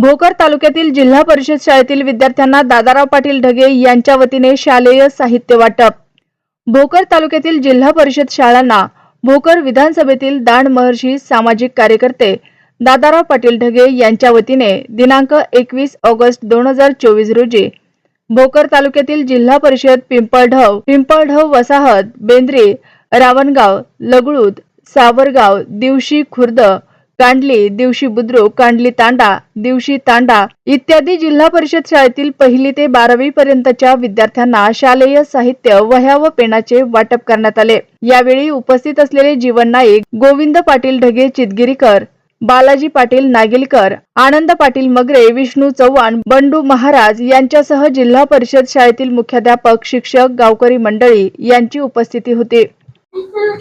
भोकर तालुक्यातील जिल्हा परिषद शाळेतील विद्यार्थ्यांना दादाराव पाटील ढगे यांच्या वतीने शालेय साहित्य वाटप. भोकर तालुक्यातील जिल्हा परिषद शाळांना भोकर विधानसभेतील दांड महर्षी सामाजिक कार्यकर्ते दादाराव पाटील ढगे यांच्या वतीने दिनांक एकवीस ऑगस्ट दोन हजार चोवीस रोजी भोकर तालुक्यातील जिल्हा परिषद पिंपळढव पिंपळढव वसाहत बेंद्री रावणगाव लगळूद सावरगाव दिवशी खुर्द कांडली दिवशी बुद्रुक कांडली तांडा दिवशी तांडा इत्यादी जिल्हा परिषद शाळेतील पहिली ते बारावी पर्यंतच्या विद्यार्थ्यांना शालेय साहित्य वह्या व पेनाचे वाटप करण्यात आले. यावेळी उपस्थित असलेले जीवन नाईक गोविंद पाटील ढगे चितगिरीकर बालाजी पाटील नागिलकर आनंद पाटील मगरे विष्णू चव्हाण बंडू महाराज यांच्यासह जिल्हा परिषद शाळेतील मुख्याध्यापक शिक्षक गावकरी मंडळी यांची उपस्थिती होती.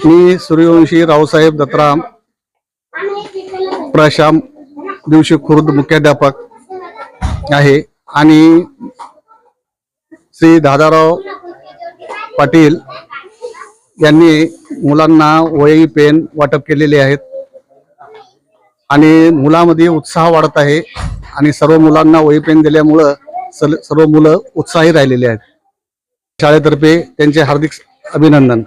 मी सूर्यवंशी रावसाहेब दत्तराम प्रशाम दिवशी खुर्द मुख्याध्यापक आहे. आणि श्री दादाराव पाटील यांनी मुलांना वही पेन वाटप केलेले आहेत. आणि मुलामध्ये उत्साह वाढत आहे. आणि सर्व मुलांना वही पेन दिल्यामुळं सल- सर्व मुलं उत्साही राहिलेले आहेत. शाळेतर्फे त्यांचे हार्दिक अभिनंदन.